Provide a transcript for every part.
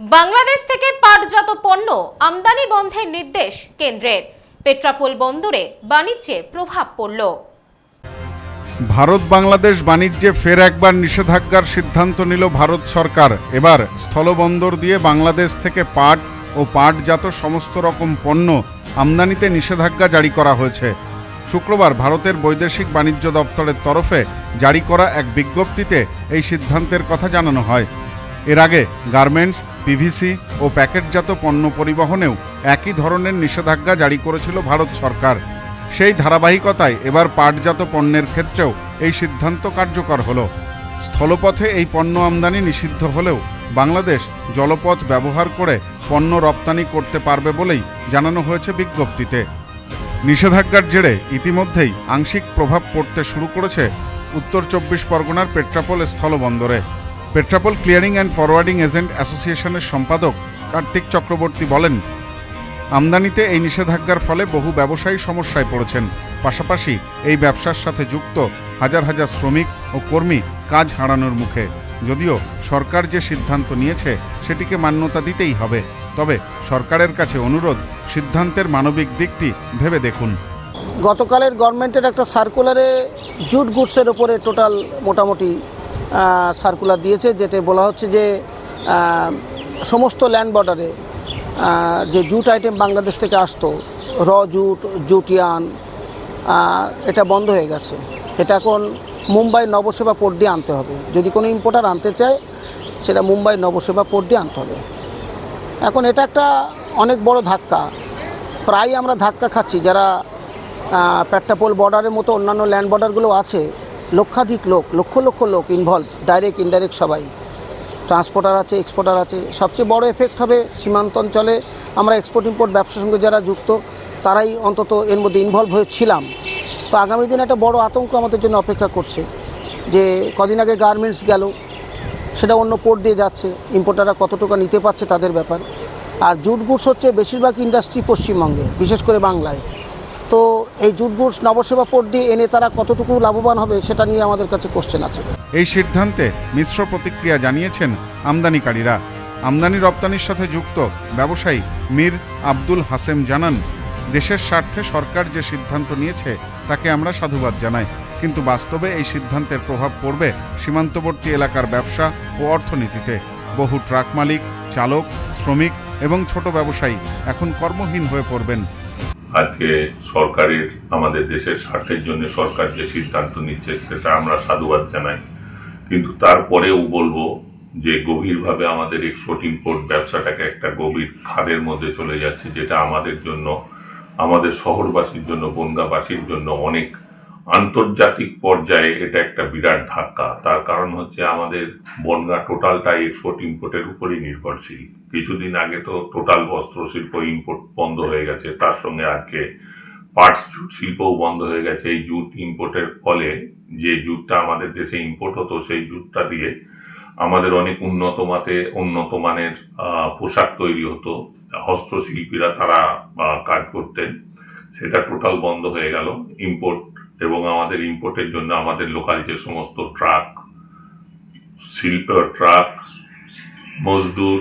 বাংলাদেশ থেকে পাটজাত পণ্য আমদানি বন্ধের নির্দেশ কেন্দ্রের। পেট্রাপোল বন্দরে বাণিজ্যে প্রভাব পড়ল। ভারত বাংলাদেশ বাণিজ্যে ফের একবার নিষেধাজ্ঞার সিদ্ধান্ত নিল ভারত সরকার। এবার স্থলবন্দর দিয়ে বাংলাদেশ থেকে পাট ও পাটজাত সমস্ত রকম পণ্য আমদানিতে নিষেধাজ্ঞা জারি করা হয়েছে। শুক্রবার ভারতের বৈদেশিক বাণিজ্য দপ্তরের তরফে জারি করা এক বিজ্ঞপ্তিতে এই সিদ্ধান্তের কথা জানানো হয়। এর আগে গার্মেন্টস পিভিসি ও প্যাকেটজাত পণ্য পরিবহনেও একই ধরনের নিষেধাজ্ঞা জারি করেছিল ভারত সরকার। সেই ধারাবাহিকতায় এবার পাটজাত পণ্যের ক্ষেত্রেও এই সিদ্ধান্ত কার্যকর হল। স্থলপথে এই পণ্য আমদানি নিষিদ্ধ হলেও বাংলাদেশ জলপথ ব্যবহার করে পণ্য রপ্তানি করতে পারবে বলেই জানানো হয়েছে বিজ্ঞপ্তিতে। নিষেধাজ্ঞার জেরে ইতিমধ্যেই আংশিক প্রভাব পড়তে শুরু করেছে উত্তর চব্বিশ পরগনার Petrapole স্থলবন্দরে। Petrapole clearing and forwarding agent অ্যাসোসিয়েশনের সম্পাদক কার্তিক চক্রবর্তী বলেন, আমদানিতে এই নিষেধাজ্ঞার ফলে বহু ব্যবসায়ী সমস্যায় পড়েছেন। পাশাপাশি এই ব্যবসার সাথে যুক্ত হাজার হাজার শ্রমিক ও কর্মী কাজ হারানোর মুখে। যদিও সরকার যে সিদ্ধান্ত নিয়েছে, সেটিকে মান্যতা দিতেই হবে। তবে সরকারের কাছে অনুরোধ, সিদ্ধান্তের মানবিক দিকটি ভেবে দেখুন। গতকালের গভর্নমেন্টের একটা সার্কুলারে জুট গুডসের ওপরে টোটাল মোটামুটি সার্কুলার দিয়েছে যেটা বলা হচ্ছে যে সমস্ত ল্যান্ড বর্ডারে যে জুট আইটেম বাংলাদেশ থেকে আসতো র জুট জুটিয়ান এটা বন্ধ হয়ে গেছে। এটা এখন মুম্বাই নবসেবা পোর্ট দিয়ে আনতে হবে। যদি কোনো ইম্পোর্টার আনতে চায় সেটা মুম্বাই নবসেবা পোর্ট দিয়ে আনতে হবে। এখন এটা একটা অনেক বড় ধাক্কা। প্রায় আমরা ধাক্কা খাচ্ছি। যারা আহ, পেট্টাপোল বর্ডারের মতো অন্যান্য ল্যান্ড বর্ডারগুলো আছে লক্ষাধিক লোক, লক্ষ লক্ষ লোক ইনভলভ ডাইরেক্ট ইনডাইরেক্ট সবাই। ট্রান্সপোর্টার আছে এক্সপোর্টার আছে। সবচেয়ে বড় এফেক্ট হবে সীমান্ত অঞ্চলে আমরা এক্সপোর্ট ইম্পোর্ট ব্যবসার সঙ্গে যারা যুক্ত, তারাই অন্তত এর মধ্যে ইনভলভ হয়েছিলাম। তো আগামী দিনে একটা বড় আতঙ্ক আমাদের জন্য অপেক্ষা করছে যে কদিন আগে গার্মেন্টস গেল, সেটা অন্য পোর্ট দিয়ে যাচ্ছে। ইম্পোর্টাররা কতটুকু নিতে পারছে তাদের ব্যাপার। আর জুট গুডস হচ্ছে বেশিরভাগ ইন্ডাস্ট্রি পশ্চিমবঙ্গে, বিশেষ করে বাংলায়। তো এই জুট নবসেবা পোর্ট দিয়ে এনে তারা কতটুকু লাভবান হবে সেটা নিয়ে আমাদের কাছে কোশ্চেন আছে। এই সিদ্ধান্তে মিশ্র প্রতিক্রিয়া জানিয়েছেন আমদানিকারীরা। আমদানি রপ্তানির সাথে যুক্ত ব্যবসায়ী মীর আব্দুল হাসেম জানান, দেশের স্বার্থে সরকার যে সিদ্ধান্ত নিয়েছে তাকে আমরা সাধুবাদ জানাই, কিন্তু বাস্তবে এই সিদ্ধান্তের প্রভাব পড়বে সীমান্তবর্তী এলাকার ব্যবসা ও অর্থনীতিতে। বহু ট্রাক মালিক, চালক, শ্রমিক এবং ছোট ব্যবসায়ী এখন কর্মহীন হয়ে পড়বেন। আজকে সরকারের, আমাদের দেশের স্বার্থের জন্য সরকার যে সিদ্ধান্ত নিচ্ছে সেটা আমরা সাধুবাদ জানাই। কিন্তু তারপরেও বলব যে গভীরভাবে আমাদের এক্সপোর্ট ইম্পোর্ট ব্যবসাটাকে একটা গভীর খাদের মধ্যে চলে যাচ্ছে, যেটা আমাদের জন্য, আমাদের শহরবাসীর জন্য, বনগাবাসীর জন্য অনেক আন্তর্জাতিক পর্যায়ে এটা একটা বিরাট ধাক্কা। তার কারণ হচ্ছে আমাদের বনগা টোটালটাই এক্সপোর্ট ইম্পোর্টের উপরই নির্ভরশীল। কিছুদিন আগে তো টোটাল বস্ত্র শিল্প ইম্পোর্ট বন্ধ হয়ে গেছে, তার সঙ্গে আজকে পার্টস জুট শিল্পও বন্ধ হয়ে গেছে। এই জুট ইম্পোর্টের ফলে যে জুটটা আমাদের দেশে ইম্পোর্ট হতো, সেই জুটটা দিয়ে আমাদের অনেক উন্নত মাতে, উন্নত মানের পোশাক তৈরি হতো। হস্তশিল্পীরা তারা কাজ করতেন। সেটা টোটাল বন্ধ হয়ে গেল। ইম্পোর্ট এবং আমাদের ইম্পোর্টের জন্য আমাদের লোকাল যে সমস্ত ট্রাক শিল্প ট্রাক মজদুর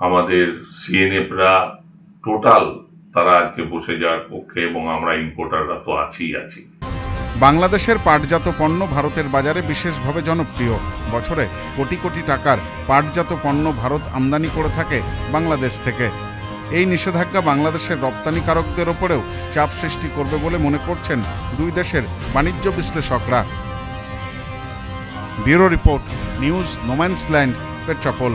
আমাদের সিএনএফরা টোটাল তারা আজকে বসে যাওয়ার পক্ষে এবং আমরা ইম্পোর্টাররা তো আছিই, আছি। বাংলাদেশের পাটজাত পণ্য ভারতের বাজারে বিশেষভাবে জনপ্রিয়। বছরে কোটি কোটি টাকার পাটজাত পণ্য ভারত আমদানি করে থাকে বাংলাদেশ থেকে। এই নিষেধাজ্ঞা বাংলাদেশের রপ্তানিকারকদের ওপরেও চাপ সৃষ্টি করবে বলে মনে করছেন দুই দেশের বাণিজ্য বিশ্লেষকরা। Bureau report, news, no man's land, Petrapole.